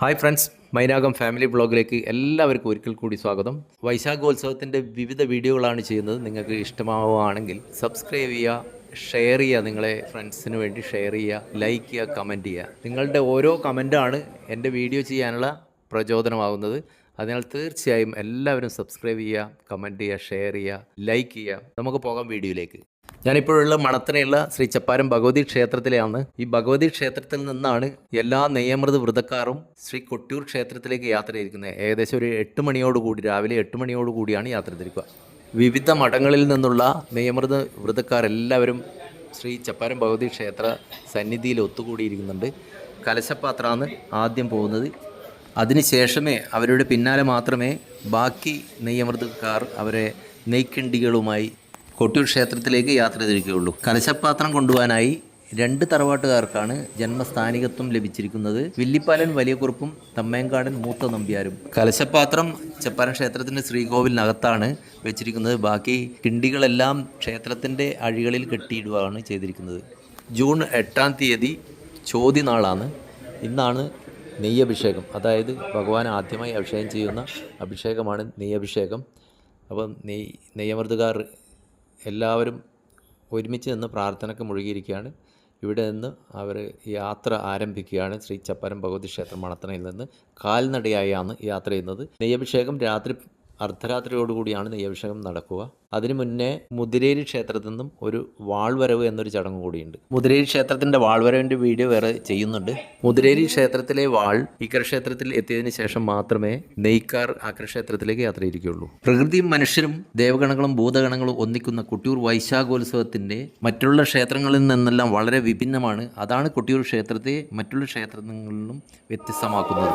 Hi friends Mainakam family ബ്ലോഗിലേക്ക് എല്ലാവർക്കും ഒരിക്കൽ കൂടി സ്വാഗതം. വൈശാഖോത്സവത്തിന്റെ വിവിധ വീഡിയോകളാണ് ചെയ്യുന്നത്. നിങ്ങൾക്ക് ഇഷ്ടമാവുകയാണെങ്കിൽ സബ്സ്ക്രൈബ് ചെയ്യുക ഷെയർ ചെയ്യുക നിങ്ങളെ ഫ്രണ്ട്സിന് വേണ്ടി ഷെയർ ചെയ്യുക ലൈക്ക് ചെയ്യുക കമന്റ് ചെയ്യുക. നിങ്ങളുടെ ഓരോ കമന്റാണ് എന്റെ വീഡിയോ ചെയ്യാനുള്ള പ്രചോദനമാകുന്നത്. അതിനാൽ തീർച്ചയായും എല്ലാവരും സബ്സ്ക്രൈബ് ചെയ്യുക കമന്റ് ചെയ്യുക ഷെയർ ചെയ്യുക ലൈക്ക് ചെയ്യുക. നമുക്ക് പോകാം വീഡിയോയിലേക്ക് ഞാനിപ്പോഴുള്ള മണത്തനയുള്ള ശ്രീ ചപ്പാരം ഭഗവതി ക്ഷേത്രത്തിലാണ് ഈ ഭഗവതി ക്ഷേത്രത്തിൽ നിന്നാണ് എല്ലാ നെയ്യമൃത് വ്രതക്കാരും ശ്രീ കൊട്ടിയൂർ ക്ഷേത്രത്തിലേക്ക് യാത്ര തിരിക്കുന്നത് ഏകദേശം ഒരു എട്ട് മണിയോടുകൂടി രാവിലെ എട്ട് മണിയോടുകൂടിയാണ് യാത്ര തിരിക്കുക വിവിധ മഠങ്ങളിൽ നിന്നുള്ള നെയ്യമൃത് വ്രതക്കാരെല്ലാവരും ശ്രീ ചപ്പാരം ഭഗവതി ക്ഷേത്ര സന്നിധിയിൽ ഒത്തുകൂടിയിരിക്കുന്നുണ്ട്. കലശപ്പാത്രമാണ് ആദ്യം പോകുന്നത്. അതിനുശേഷമേ അവരുടെ പിന്നാലെ മാത്രമേ ബാക്കി നെയ്യമൃതക്കാർ അവരെ നെയ്ക്കിണ്ടികളുമായി കൊട്ടിയൂർ ക്ഷേത്രത്തിലേക്ക് യാത്ര തിരിക്കുകയുള്ളൂ കലശപാത്രം കൊണ്ടുപോകാനായി രണ്ട് തറവാട്ടുകാർക്കാണ് ജന്മസ്ഥാനികത്വം ലഭിച്ചിരിക്കുന്നത്. വില്ലിപ്പാലൻ വലിയ കുറുപ്പും തമ്മേങ്കാടൻ മൂത്ത നമ്പ്യാരും. കലശപാത്രം ചെപ്പാരൻ ക്ഷേത്രത്തിന്റെ ശ്രീകോവിലിനകത്താണ് വെച്ചിരിക്കുന്നത്. ബാക്കി കിണ്ടികളെല്ലാം ക്ഷേത്രത്തിന്റെ അഴികളിൽ കെട്ടിയിടുകയാണ് ചെയ്തിരിക്കുന്നത്. ജൂൺ എട്ടാം തീയതി ചോതി നാളാണ് ഇന്നാണ് നെയ്യഭിഷേകം. അതായത് ഭഗവാൻ ആദ്യമായി അഭിഷേകം ചെയ്യുന്ന അഭിഷേകമാണ് നെയ്യഭിഷേകം. അപ്പം നെയ് നെയ്യമൃതുകാർ എല്ലാവരും ഒരുമിച്ച് നിന്ന് പ്രാർത്ഥനയ്ക്ക് മുഴുകിയിരിക്കുകയാണ്. ഇവിടെ നിന്ന് അവർ യാത്ര ആരംഭിക്കുകയാണ്. ശ്രീ ചപ്പരം ഭഗവതി ക്ഷേത്രം മണത്തണയിൽ നിന്ന് കാൽനടയായാണ് യാത്ര ചെയ്യുന്നത്. നെയ്യഭിഷേകം രാത്രി അർദ്ധരാത്രിയോടുകൂടിയാണ് നെയ്യഭിഷേകം നടക്കുക. അതിനു മുന്നേ മുതിരേരി ക്ഷേത്രത്തിൽ നിന്നും ഒരു വാൾവരവ് എന്നൊരു ചടങ്ങ് കൂടിയുണ്ട്. മുതിരേരി ക്ഷേത്രത്തിന്റെ വാൾവരവിന്റെ വീഡിയോ വേറെ ചെയ്യുന്നുണ്ട്. മുതിരേരി ക്ഷേത്രത്തിലെ വാൾ ഇക്കരക്ഷേത്രത്തിൽ എത്തിയതിന് ശേഷം മാത്രമേ നെയ്ക്കാർ യാത്ര ഇരിക്കുകയുള്ളൂ പ്രകൃതിയും മനുഷ്യരും ദേവഗണങ്ങളും ഭൂതഗണങ്ങളും ഒന്നിക്കുന്ന കുട്ടിയൂർ വൈശാഖോത്സവത്തിന്റെ മറ്റുള്ള ക്ഷേത്രങ്ങളിൽ നിന്നെല്ലാം വളരെ വിഭിന്നമാണ്. അതാണ് കുട്ടിയൂർ ക്ഷേത്രത്തെ മറ്റുള്ള ക്ഷേത്രങ്ങളിലും വ്യത്യസ്തമാക്കുന്നത്.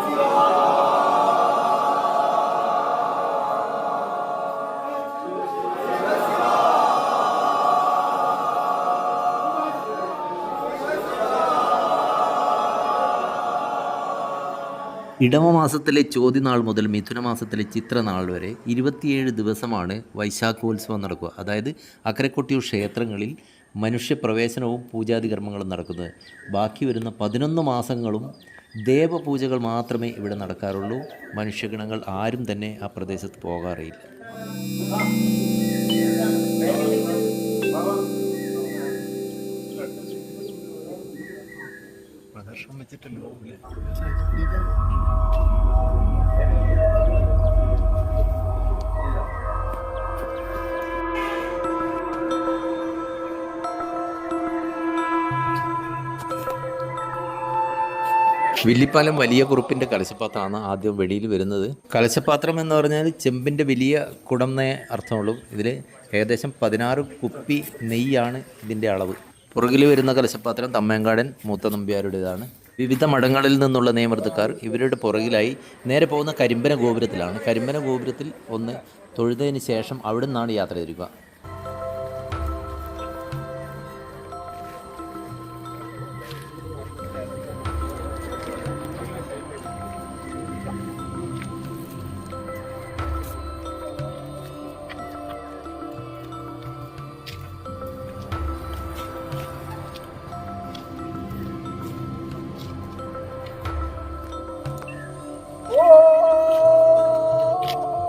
ഇടവമാസത്തിലെ ചോദ്യനാൾ മുതൽ മിഥുനമാസത്തിലെ ചിത്രനാൾ വരെ ഇരുപത്തിയേഴ് ദിവസമാണ് വൈശാഖോത്സവം നടക്കുക. അതായത് അക്കരക്കൊട്ടിയൂർ ക്ഷേത്രങ്ങളിൽ മനുഷ്യപ്രവേശനവും പൂജാതി കർമ്മങ്ങളും നടക്കുന്നത്. ബാക്കി വരുന്ന പതിനൊന്ന് മാസങ്ങളും ദേവപൂജകൾ മാത്രമേ ഇവിടെ നടക്കാറുള്ളൂ. മനുഷ്യഗണങ്ങൾ ആരും തന്നെ ആ പ്രദേശത്ത് പോകാറില്ല പ്രദർശനം വെച്ചിട്ടല്ലോ വില്ലിപ്പാലം വലിയ കുറുപ്പിന്റെ കലശപാത്രമാണ് ആദ്യം വെളിയിൽ വരുന്നത്. കലശപാത്രം എന്ന് പറഞ്ഞാൽ ചെമ്പിന്റെ വലിയ കുടംന്നേ അർത്ഥമുള്ളൂ. ഇതിൽ ഏകദേശം പതിനാറ് കുപ്പി നെയ്യാണ് ഇതിന്റെ അളവ്. പുറകിൽ വരുന്ന കലശപാത്രം തമ്മേങ്കാടൻ മൂത്ത നമ്പ്യാരുടേതാണ്. വിവിധ മഠങ്ങളിൽ നിന്നുള്ള നിയമർത്തുക്കാർ ഇവരുടെ പുറകിലായി നേരെ പോകുന്ന കരിമ്പന ഗോപുരത്തിലാണ്. കരിമ്പന ഗോപുരത്തിൽ ഒന്ന് തൊഴുതതിന് ശേഷം അവിടെ നിന്നാണ് യാത്ര തിരിക്കുക.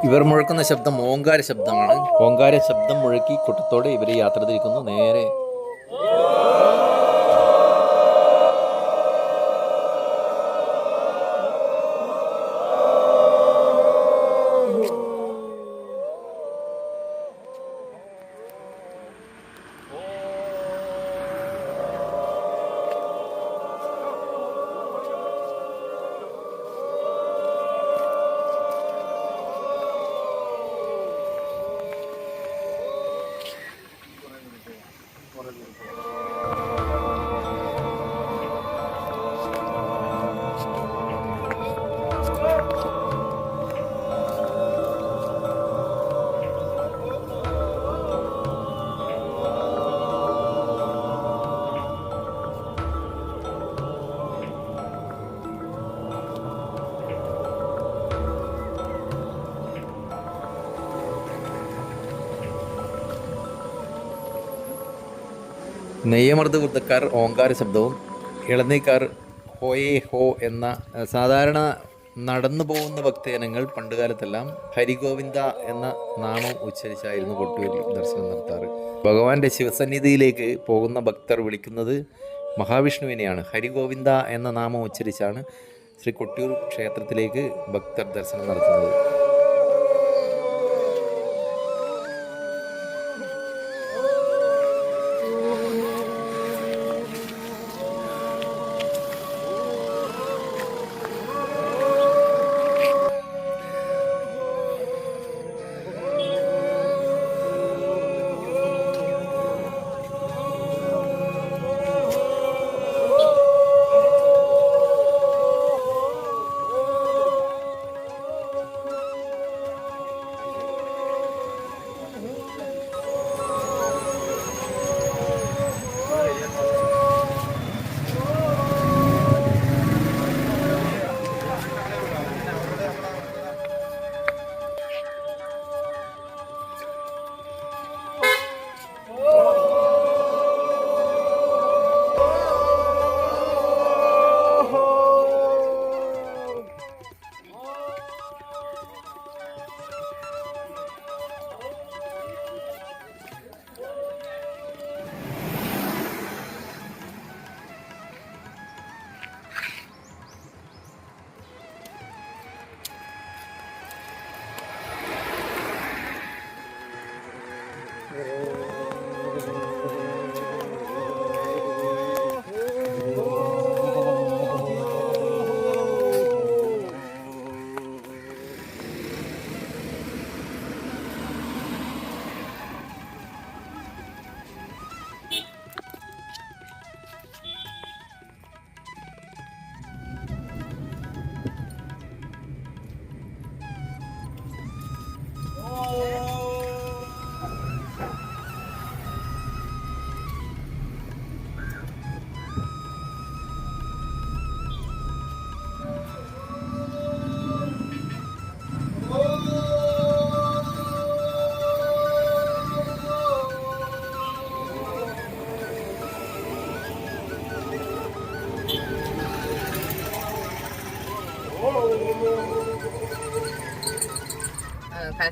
ഇവർ മുഴക്കുന്ന ശബ്ദം ഓങ്കാര ശബ്ദമാണ്. ഓങ്കാര ശബ്ദം മുഴക്കി കൂട്ടത്തോടെ ഇവർ യാത്ര തിരിക്കുന്നു. നേരെ നെയ്യമർദ്ദ വൃദ്ധക്കാർ ഓങ്കാര ശബ്ദവും ഇളനീക്കാർ ഹോയേ ഹോ എന്ന സാധാരണ നടന്നു പോകുന്ന ഭക്തജനങ്ങൾ പണ്ടുകാലത്തെല്ലാം ഹരിഗോവിന്ദ എന്ന നാമം ഉച്ചരിച്ചായിരുന്നു കൊട്ടൂരിൽ ദർശനം നടത്താറ്. ഭഗവാന്റെ ശിവസന്നിധിയിലേക്ക് പോകുന്ന ഭക്തർ വിളിക്കുന്നത് മഹാവിഷ്ണുവിനെയാണ്. ഹരിഗോവിന്ദ എന്ന നാമം ഉച്ചരിച്ചാണ് ശ്രീ കൊട്ടിയൂർ ക്ഷേത്രത്തിലേക്ക് ഭക്തർ ദർശനം നടത്തുന്നത്.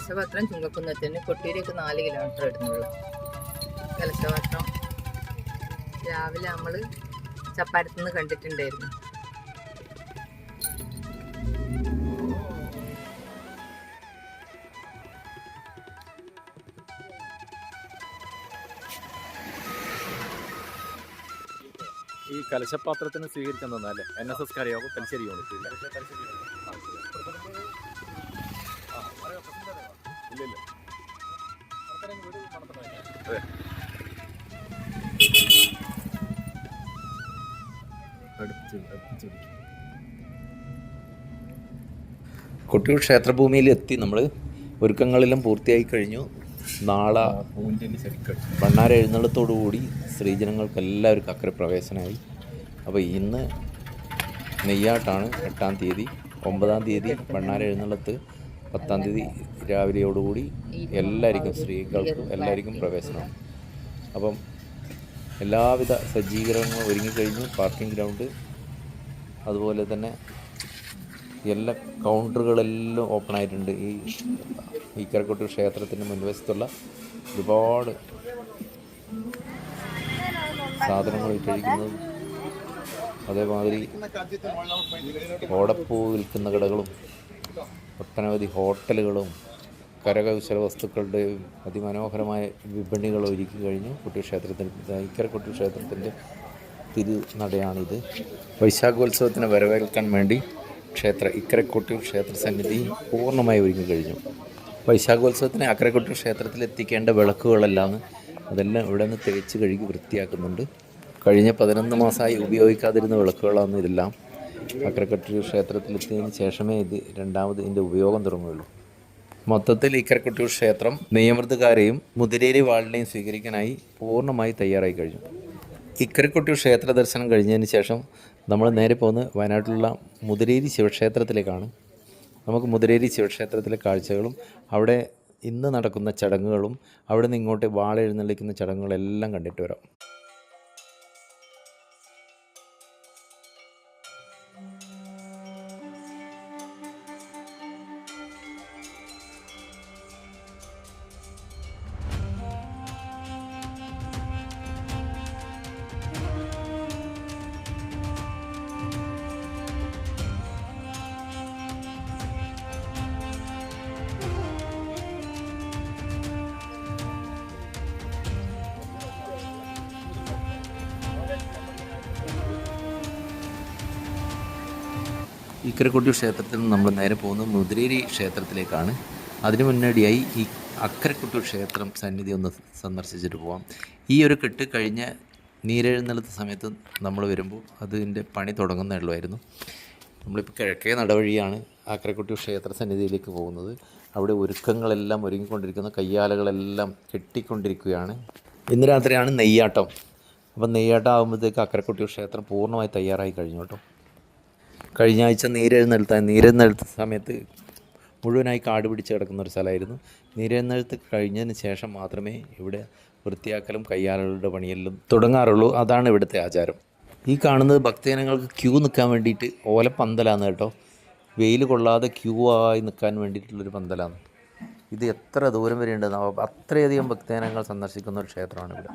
കലശപത്രം ചുങ്കക്കുന്നത്തിന് കൊട്ടിയിലേക്ക് നാല് കിലോമീറ്റർ ഇടുന്നുള്ളൂ. കലശപത്രം രാവിലെ നമ്മൾ ചപ്പാരത്തു നിന്ന് കണ്ടിട്ടുണ്ടായിരുന്നു. ഈ കലശപാത്രത്തിന് സ്വീകരിക്കാൻ തന്നല്ലേ എൻ എസ് എസ് കരയോഗം തലശ്ശേരി യൂണിറ്റ് കൊട്ടിയൂർ ക്ഷേത്രഭൂമിയിൽ എത്തി നമ്മൾ ഒരുക്കങ്ങളെല്ലാം പൂർത്തിയായി കഴിഞ്ഞു. നാളെ ഭണ്ണാര എഴുന്നള്ളത്തോടുകൂടി സ്ത്രീജനങ്ങൾക്ക് എല്ലാവർക്കും അക്കരെ പ്രവേശനമായി. അപ്പോൾ ഇന്ന് നെയ്യാട്ടാണ് എട്ടാം തീയതി ഒമ്പതാം തീയതി ഭണ്ണാര എഴുന്നള്ളത്ത് പത്താം തീയതി രാവിലെയോടുകൂടി എല്ലാവർക്കും സ്ത്രീകൾക്കും എല്ലാവർക്കും പ്രവേശനമാണ് അപ്പം എല്ലാവിധ സജ്ജീകരണങ്ങളും ഒരുങ്ങിക്കഴിഞ്ഞു പാർക്കിംഗ് ഗ്രൗണ്ട് അതുപോലെ തന്നെ എല്ലാ കൗണ്ടറുകളെല്ലാം ഓപ്പൺ ആയിട്ടുണ്ട്. ഈ ഈക്കരക്കൊട്ടൂർ ക്ഷേത്രത്തിന്റെ മുൻവശത്തുള്ള ഒരുപാട് സാധനങ്ങൾ വിറ്റഴിക്കുന്നതും അതേമാതിരി ഓടപ്പൂ വിൽക്കുന്ന കടകളും ഒട്ടനവധി ഹോട്ടലുകളും കരകൗശല വസ്തുക്കളുടെയും അതിമനോഹരമായ വിപണികൾ ഒരുക്കി കഴിഞ്ഞു കുട്ടിക്ഷേത്രത്തിന്റെ ഇക്കര കുട്ടിക്ഷേത്രത്തിന്റെ ക്ഷേത്രത്തിന്റെ തിരുനടയാണിത്. വൈശാഖോത്സവത്തിന് വരവേൽക്കാൻ വേണ്ടി ക്ഷേത്ര ഇക്കരക്കുട്ടി ക്ഷേത്ര സന്നിധി പൂർണമായി ഒരുങ്ങി കഴിഞ്ഞു. വൈശാഖോത്സവത്തിന് അക്കരക്കുട്ടി ക്ഷേത്രത്തിൽ എത്തിക്കേണ്ട വിളക്കുകളെല്ലാം അതെല്ലാം ഇവിടെ നിന്ന് തേച്ച് കഴുകി വൃത്തിയാക്കുന്നുണ്ട്. കഴിഞ്ഞ പതിനൊന്ന് മാസമായി ഉപയോഗിക്കാതിരുന്ന വിളക്കുകളാണ് ഇതെല്ലാം. അക്കരക്കൊട്ടിയൂർ ക്ഷേത്രത്തിലെത്തിയതിന് ശേഷമേ ഇത് രണ്ടാമത് ഇതിന്റെ ഉപയോഗം തുടങ്ങുകയുള്ളൂ. മൊത്തത്തിൽ ഇക്കരക്കൊട്ടിയൂർ ക്ഷേത്രം നെയ്യമൃതുകാരെയും മുതിരേരി വാളിനെയും സ്വീകരിക്കാനായി പൂർണമായി തയ്യാറായി കഴിഞ്ഞു. ഇക്കരക്കൊട്ടിയൂർ ക്ഷേത്ര ദർശനം കഴിഞ്ഞതിന് ശേഷം നമ്മൾ നേരെ പോകുന്നത് വയനാട്ടിലുള്ള മുതിരേരി ശിവക്ഷേത്രത്തിലേക്കാണ്. നമുക്ക് മുതിരേരി ശിവക്ഷേത്രത്തിലെ കാഴ്ചകളും അവിടെ ഇന്ന് നടക്കുന്ന ചടങ്ങുകളും അവിടെ നിന്ന് ഇങ്ങോട്ട് വാളെഴുന്നള്ളിക്കുന്ന ചടങ്ങുകളെല്ലാം കണ്ടിട്ട് വരാം. ഇക്കരക്കൊട്ടി ക്ഷേത്രത്തിൽ നിന്ന് നമ്മൾ നേരെ പോകുന്നത് മുതിരേരി ക്ഷേത്രത്തിലേക്കാണ്. അതിനു മുന്നോടിയായി ഈ അക്കരക്കൊട്ടി ക്ഷേത്രം സന്നിധി ഒന്ന് സന്ദർശിച്ചിട്ട് പോവാം. ഈ ഒരു കെട്ട് കഴിഞ്ഞ നീരെഴുന്നള്ളത്ത സമയത്ത് നമ്മൾ വരുമ്പോൾ അതിന്റെ പണി തുടങ്ങുന്നേ ഉള്ളായിരുന്നു നമ്മളിപ്പോൾ കിഴക്കേ നടവഴിയാണ് ആക്രക്കുട്ടി ക്ഷേത്ര സന്നിധിയിലേക്ക് പോകുന്നത്. അവിടെ ഒരുക്കങ്ങളെല്ലാം ഒരുങ്ങിക്കൊണ്ടിരിക്കുന്ന കയ്യാലകളെല്ലാം കെട്ടിക്കൊണ്ടിരിക്കുകയാണ്. ഇന്ന് രാത്രിയാണ് നെയ്യാട്ടം. അപ്പം നെയ്യാട്ടം ആകുമ്പോഴത്തേക്ക് അക്കരക്കുട്ടി ക്ഷേത്രം പൂർണമായി തയ്യാറായി കഴിഞ്ഞു കേട്ടോ. കഴിഞ്ഞ ആഴ്ച നീരെഴുന്നേൽത്ത നീരെഴുന്നേൽത്ത സമയത്ത് മുഴുവനായി കാട് പിടിച്ച് കിടക്കുന്ന ഒരു സ്ഥലമായിരുന്നു. നീരെഴുന്നേൽത്ത് കഴിഞ്ഞതിന് ശേഷം മാത്രമേ ഇവിടെ വൃത്തിയാക്കലും കയ്യാലകളുടെ പണിയെല്ലാം തുടങ്ങാറുള്ളൂ. അതാണ് ഇവിടുത്തെ ആചാരം. ഈ കാണുന്നത് ഭക്തജനങ്ങൾക്ക് ക്യൂ നിൽക്കാൻ വേണ്ടിയിട്ട് ഓല പന്തലാണ് കേട്ടോ. വെയിൽ കൊള്ളാതെ ക്യൂ ആയി നിൽക്കാൻ വേണ്ടിയിട്ടുള്ളൊരു പന്തലാണ്. ഇത് എത്ര ദൂരം വരെ ഉണ്ടെന്ന് അത്രയധികം ഭക്തജനങ്ങൾ സന്ദർശിക്കുന്ന ഒരു ക്ഷേത്രമാണ് ഇവിടെ.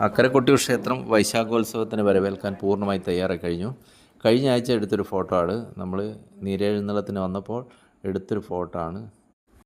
അക്കരക്കൊട്ടി ക്ഷേത്രം വൈശാഖോത്സവത്തിന് വരവേൽക്കാൻ പൂർണമായി തയ്യാറായി കഴിഞ്ഞു. കഴിഞ്ഞ ആഴ്ച എടുത്തൊരു ഫോട്ടോ ആണ്. നമ്മൾ നീരെഴുന്നള്ളത്തിന് വന്നപ്പോൾ എടുത്തൊരു ഫോട്ടോ ആണ്.